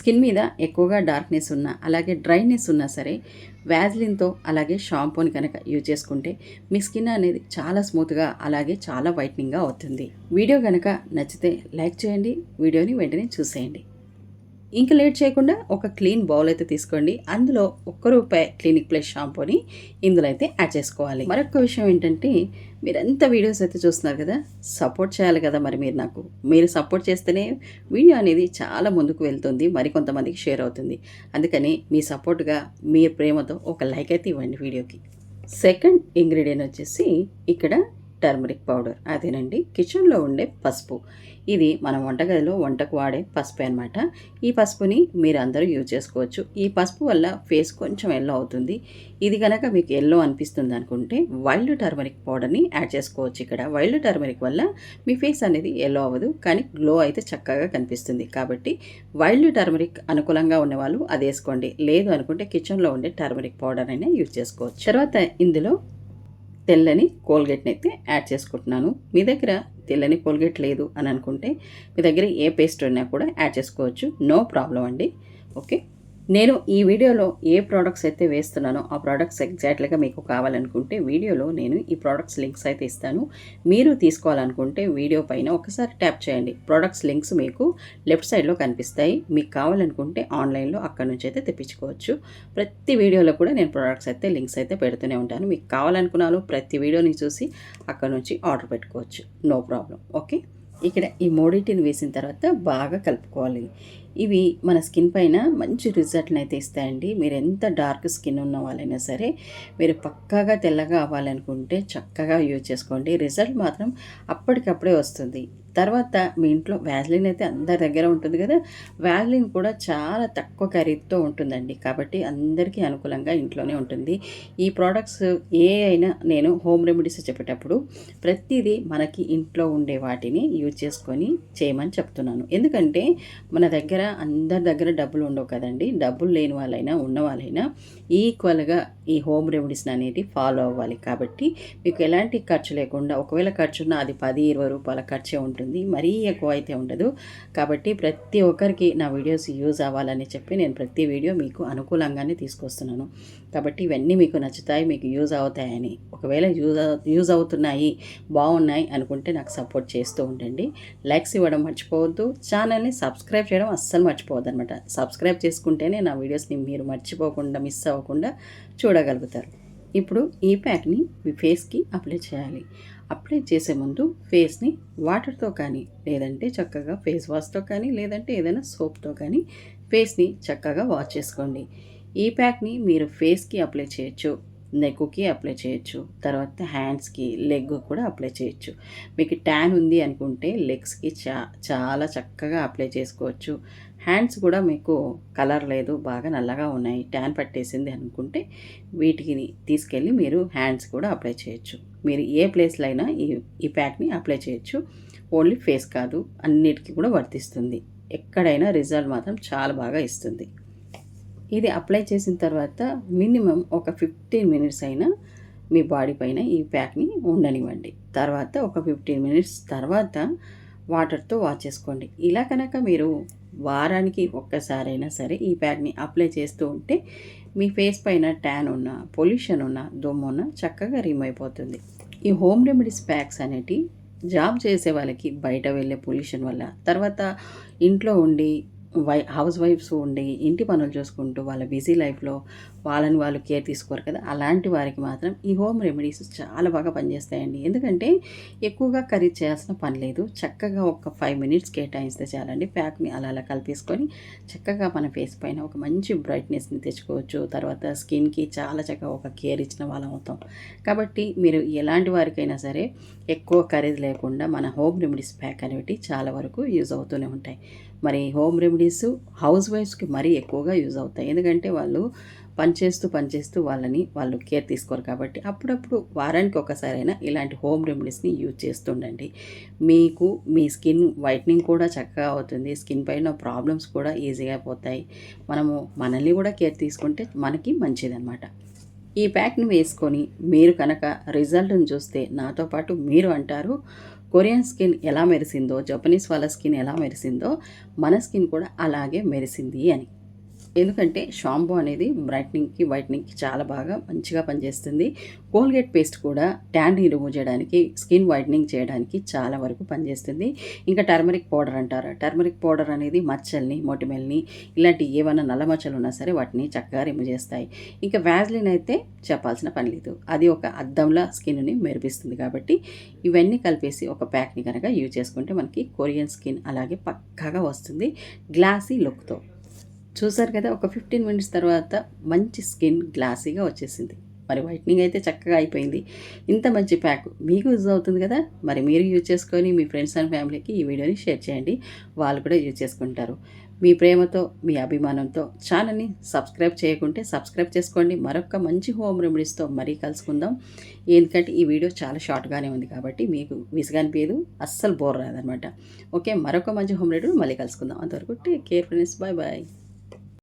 Skin మీద ఎక్కువగా darkness ఉన్నా అలాగే డ్రైనెస్ ఉన్నా సరే వ్యాజ్లిన్తో అలాగే షాంపూని కనుక యూజ్ చేసుకుంటే మీ స్కిన్ అనేది చాలా స్మూత్గా అలాగే చాలా వైట్నింగ్గా అవుతుంది. వీడియో కనుక నచ్చితే లైక్ చేయండి వీడియోని వెంటనే చూసేయండి. ఇంకా లేట్ చేయకుండా ఒక క్లీన్ బౌల్ అయితే తీసుకోండి. అందులో ఒక్క రూపాయి క్లినిక్ ప్లస్ షాంపూని ఇందులో అయితే యాడ్ చేసుకోవాలి. మరొక విషయం ఏంటంటే మీరు ఎంత వీడియోస్ అయితే చూస్తున్నారు కదా సపోర్ట్ చేయాలి కదా మరి మీరు నాకు. మీరు సపోర్ట్ చేస్తేనే వీడియో అనేది చాలా ముందుకు వెళ్తుంది మరి కొంతమందికి షేర్ అవుతుంది. అందుకని మీ సపోర్ట్గా మీ ప్రేమతో ఒక లైక్ అయితే ఇవ్వండి వీడియోకి. సెకండ్ ఇంగ్రీడియంట్ వచ్చేసి ఇక్కడ టర్మరిక్ పౌడర్. అదేనండి. కిచెన్లో ఉండే పసుపు. ఇది మన వంటగదిలో వంటకు వాడే పసుపు అనమాట ఈ పసుపుని మీరు అందరూ యూజ్ చేసుకోవచ్చు. ఈ పసుపు వల్ల ఫేస్ కొంచెం ఎల్లో అవుతుంది. ఇది కనుక మీకు ఎల్లో అనిపిస్తుంది అనుకుంటే వైల్డ్ టర్మరిక్ పౌడర్ని యాడ్ చేసుకోవచ్చు ఇక్కడ. వైల్డ్ టర్మరిక్ వల్ల మీ ఫేస్ అనేది ఎల్లో అవ్వదు. కానీ గ్లో అయితే చక్కగా కనిపిస్తుంది. కాబట్టి వైల్డ్ టర్మరిక్ అనుకూలంగా ఉన్నవాళ్ళు అది వేసుకోండి. లేదు అనుకుంటే కిచెన్లో ఉండే టర్మరిక్ పౌడర్ అయినా యూజ్ చేసుకోవచ్చు. తర్వాత ఇందులో తెల్లని కోల్గేట్ని అయితే యాడ్ చేసుకుంటున్నాను. మీ దగ్గర తెల్లని కోల్గేట్ లేదు అని అనుకుంటే మీ దగ్గర ఏ పేస్ట్ ఉన్నా కూడా యాడ్ చేసుకోవచ్చు. నో ప్రాబ్లం అండి. ఓకే? నేను ఈ వీడియోలో ఏ ప్రోడక్ట్స్ అయితే వేస్తున్నానో ఆ ప్రోడక్ట్స్ ఎగ్జాక్ట్లీగా మీకు కావాలనుకుంటే వీడియోలో నేను ఈ ప్రోడక్ట్స్ లింక్స్ అయితే ఇస్తాను. మీరు తీసుకోవాలనుకుంటే వీడియో పైన ఒకసారి ట్యాప్ చేయండి. ప్రోడక్ట్స్ లింక్స్ మీకు లెఫ్ట్ సైడ్లో కనిపిస్తాయి. మీకు కావాలనుకుంటే ఆన్లైన్లో అక్కడ నుంచి అయితే తెప్పించుకోవచ్చు. ప్రతి వీడియోలో కూడా నేను ప్రోడక్ట్స్ అయితే లింక్స్ అయితే పెడుతూనే ఉంటాను. మీకు కావాలనుకున్నాను ప్రతి వీడియోని చూసి అక్కడ నుంచి ఆర్డర్ పెట్టుకోవచ్చు. నో ప్రాబ్లం ఓకే ఇక్కడ ఈ మూడింటిని వేసిన తర్వాత బాగా కలుపుకోవాలి. ఇవి మన స్కిన్ పైన మంచి రిజల్ట్ని అయితే ఇస్తాయండి. మీరు ఎంత డార్క్ స్కిన్ ఉన్న వాళ్ళైనా సరే మీరు పక్కాగా తెల్లగా అవ్వాలనుకుంటే చక్కగా యూజ్ చేసుకోండి. రిజల్ట్ మాత్రం అప్పటికప్పుడే వస్తుంది. తర్వాత మీ ఇంట్లో వ్యాజ్లిన్ అయితే అందరి దగ్గర ఉంటుంది కదా వ్యాజ్లిన్ కూడా చాలా తక్కువ ఖరీదుతో ఉంటుందండి. కాబట్టి అందరికీ అనుకూలంగా ఇంట్లోనే ఉంటుంది. ఈ ప్రోడక్ట్స్ ఏ అయినా నేను హోమ్ రెమెడీస్ చెప్పేటప్పుడు ప్రతిదీ మనకి ఇంట్లో ఉండే వాటిని యూజ్ చేసుకొని చేయమని చెప్తున్నాను. ఎందుకంటే మన దగ్గర అందరి దగ్గర డబ్బులు ఉండవు కదండి. డబ్బులు లేని వాళ్ళైనా ఉన్న వాళ్ళైనా ఈక్వల్గా ఈ హోమ్ రెమెడీస్ అనేది ఫాలో అవ్వాలి. కాబట్టి మీకు ఎలాంటి ఖర్చు లేకుండా ఒకవేళ ఖర్చున్న అది పది ఇరవై రూపాయల ఖర్చే ఉంటుంది. ఉంటుంది మరీ ఎక్కువ అయితే ఉండదు. కాబట్టి ప్రతి ఒక్కరికి నా వీడియోస్ యూజ్ అవ్వాలని చెప్పి నేను ప్రతి వీడియో మీకు అనుకూలంగానే తీసుకొస్తున్నాను. కాబట్టి ఇవన్నీ మీకు నచ్చుతాయి మీకు యూజ్ అవుతాయని. ఒకవేళ యూజ్ యూజ్ అవుతున్నాయి బాగున్నాయి అనుకుంటే నాకు సపోర్ట్ చేస్తూ ఉండండి. లైక్స్ ఇవ్వడం మర్చిపోవద్దు. ఛానల్ని సబ్స్క్రైబ్ చేయడం అస్సలు మర్చిపోవద్దు అనమాట సబ్స్క్రైబ్ చేసుకుంటేనే నా వీడియోస్ని మీరు మర్చిపోకుండా మిస్ అవ్వకుండా చూడగలుగుతారు. ఇప్పుడు ఈ ప్యాక్ని మీ ఫేస్కి అప్లై చేయాలి. అప్లై చేసే ముందు ఫేస్ని వాటర్తో కానీ లేదంటే చక్కగా ఫేస్ వాష్తో కానీ లేదంటే ఏదైనా సోప్తో కానీ ఫేస్ని చక్కగా వాష్ చేసుకోండి. ఈ ప్యాక్ని మీరు ఫేస్కి అప్లై చేయొచ్చు. నెక్కుకి అప్లై చేయొచ్చు. తర్వాత హ్యాండ్స్కి లెగ్ కూడా అప్లై చేయొచ్చు. మీకు ట్యాన్ ఉంది అనుకుంటే లెగ్స్కి చా చాలా చక్కగా అప్లై చేసుకోవచ్చు. హ్యాండ్స్ కూడా మీకు కలర్ లేదు బాగా నల్లగా ఉన్నాయి. ట్యాన్ పట్టేసింది అనుకుంటే వీటికి తీసుకెళ్ళి మీరు హ్యాండ్స్ కూడా అప్లై చేయొచ్చు. మీరు ఏ ప్లేస్లో అయినా ఈ ఈ ప్యాక్ని అప్లై చేయొచ్చు. ఓన్లీ ఫేస్ కాదు అన్నిటికీ కూడా వర్తిస్తుంది. ఎక్కడైనా రిజల్ట్ మాత్రం చాలా బాగా ఇస్తుంది. ఇది అప్లై చేసిన తర్వాత మినిమం ఒక ఫిఫ్టీన్ మినిట్స్ అయినా మీ బాడీ పైన ఈ ప్యాక్ని ఉండనివ్వండి. తర్వాత ఒక ఫిఫ్టీన్ మినిట్స్ తర్వాత వాటర్తో వాష్ చేసుకోండి. ఇలా కనుక మీరు వారానికి ఒక్కసారైనా సరే ఈ ప్యాక్ని అప్లై చేస్తూ ఉంటే మీ ఫేస్ పైన ట్యాన్ ఉన్న పొల్యూషన్ ఉన్న దుమ్ము ఉన్న చక్కగా రిమూవ్ అయిపోతుంది. ఈ హోమ్ రెమెడీస్ ప్యాక్స్ అనేటి జాబ్ చేసే వాళ్ళకి బయట వెళ్ళే పొల్యూషన్ వల్ల తర్వాత ఇంట్లో ఉండి వై హౌస్ వైఫ్స్ ఉండి ఇంటి పనులు చూసుకుంటూ వాళ్ళ బిజీ లైఫ్లో వాళ్ళని వాళ్ళు కేర్ తీసుకోరు కదా. అలాంటి వారికి మాత్రం ఈ హోమ్ రెమెడీస్ చాలా బాగా పనిచేస్తాయండి. ఎందుకంటే ఎక్కువగా కర్రీ చేయాల్సిన పని లేదు. చక్కగా ఒక ఫైవ్ మినిట్స్ కేటాయిస్తే చాలండి. ప్యాక్ని అలా అలా కలిపేసుకొని చక్కగా మన ఫేస్ పైన ఒక మంచి బ్రైట్నెస్ని తెచ్చుకోవచ్చు. తర్వాత స్కిన్కి చాలా చక్కగా ఒక కేర్ ఇచ్చిన వాళ్ళం అవుతాం. కాబట్టి మీరు ఎలాంటి వారికైనా సరే ఎక్కువ ఖరీదు లేకుండా మన హోమ్ రెమెడీస్ ప్యాక్ అనేవి చాలా వరకు యూజ్ అవుతూనే ఉంటాయి. మరి హోమ్ రెమెడీస్ హౌస్ వైఫ్స్కి మరీ ఎక్కువగా యూజ్ అవుతాయి. ఎందుకంటే వాళ్ళు పనిచేస్తూ పనిచేస్తూ వాళ్ళని వాళ్ళు కేర్ తీసుకోరు కాబట్టి అప్పుడప్పుడు వారానికి ఒకసారైనా ఇలాంటి హోమ్ రెమెడీస్ని యూజ్ చేస్తుండండి. మీకు మీ స్కిన్ వైట్నింగ్ కూడా చక్కగా అవుతుంది. స్కిన్ పైన ప్రాబ్లమ్స్ కూడా ఈజీగా పోతాయి. మనము మనల్ని కూడా కేర్ తీసుకుంటే మనకి మంచిదన్నమాట. ఈ ప్యాక్ని వేసుకొని మీరు కనుక రిజల్ట్ని చూస్తే నాతో పాటు మీరు అంటారు కొరియన్ స్కిన్ ఎలా మెరిసిందో జపనీస్ వాళ్ళ స్కిన్ ఎలా మెరిసిందో మన స్కిన్ కూడా అలాగే మెరిసింది అని. ఎందుకంటే షాంపూ అనేది బ్రైట్నింగ్కి వైట్నింగ్కి చాలా బాగా మంచిగా పనిచేస్తుంది. కోల్గేట్ పేస్ట్ కూడా ట్యాండ్ని రిమూవ్ చేయడానికి స్కిన్ వైట్నింగ్ చేయడానికి చాలా వరకు పనిచేస్తుంది. ఇంకా టర్మరిక్ పౌడర్ అంటారు. టర్మరిక్ పౌడర్ అనేది మచ్చల్ని మొటిమెల్ని ఇలాంటి ఏమైనా నల్ల మచ్చలు ఉన్నా సరే వాటిని చక్కగా రిమూవ్ చేస్తాయి. ఇంకా వ్యాజ్లిన్ అయితే చెప్పాల్సిన పని లేదు. అది ఒక అద్దంలా స్కిన్ని మెరిపిస్తుంది కాబట్టి ఇవన్నీ కలిపేసి ఒక ప్యాక్ని కనుక యూజ్ చేసుకుంటే మనకి కొరియన్ స్కిన్ అలాగే పక్కాగా వస్తుంది. గ్లాసీ లుక్తో. చూసారు కదా ఒక ఫిఫ్టీన్ మినిట్స్ తర్వాత మంచి స్కిన్ గ్లాసీగా వచ్చేసింది. మరి వైట్నింగ్ అయితే చక్కగా అయిపోయింది. ఇంత మంచి ప్యాక్ మీకు యూజ్ అవుతుంది కదా మరి మీరు యూజ్ చేసుకొని మీ ఫ్రెండ్స్ అండ్ ఫ్యామిలీకి ఈ వీడియోని షేర్ చేయండి. వాళ్ళు కూడా యూజ్ చేసుకుంటారు. మీ ప్రేమతో మీ అభిమానంతో ఛానల్ని సబ్స్క్రైబ్ చేయకుంటే సబ్స్క్రైబ్ చేసుకోండి. మరొక మంచి హోమ్ రెమెడీస్తో మరీ కలుసుకుందాం. ఎందుకంటే ఈ వీడియో చాలా షార్ట్గానే ఉంది కాబట్టి మీకు విసుగనిపించదు అస్సలు బోర్ రాదనమాట ఓకే మరొక మంచి హోమ్ రెమెడీ మళ్ళీ కలుసుకుందాం. అంతవరకు take care friends bye bye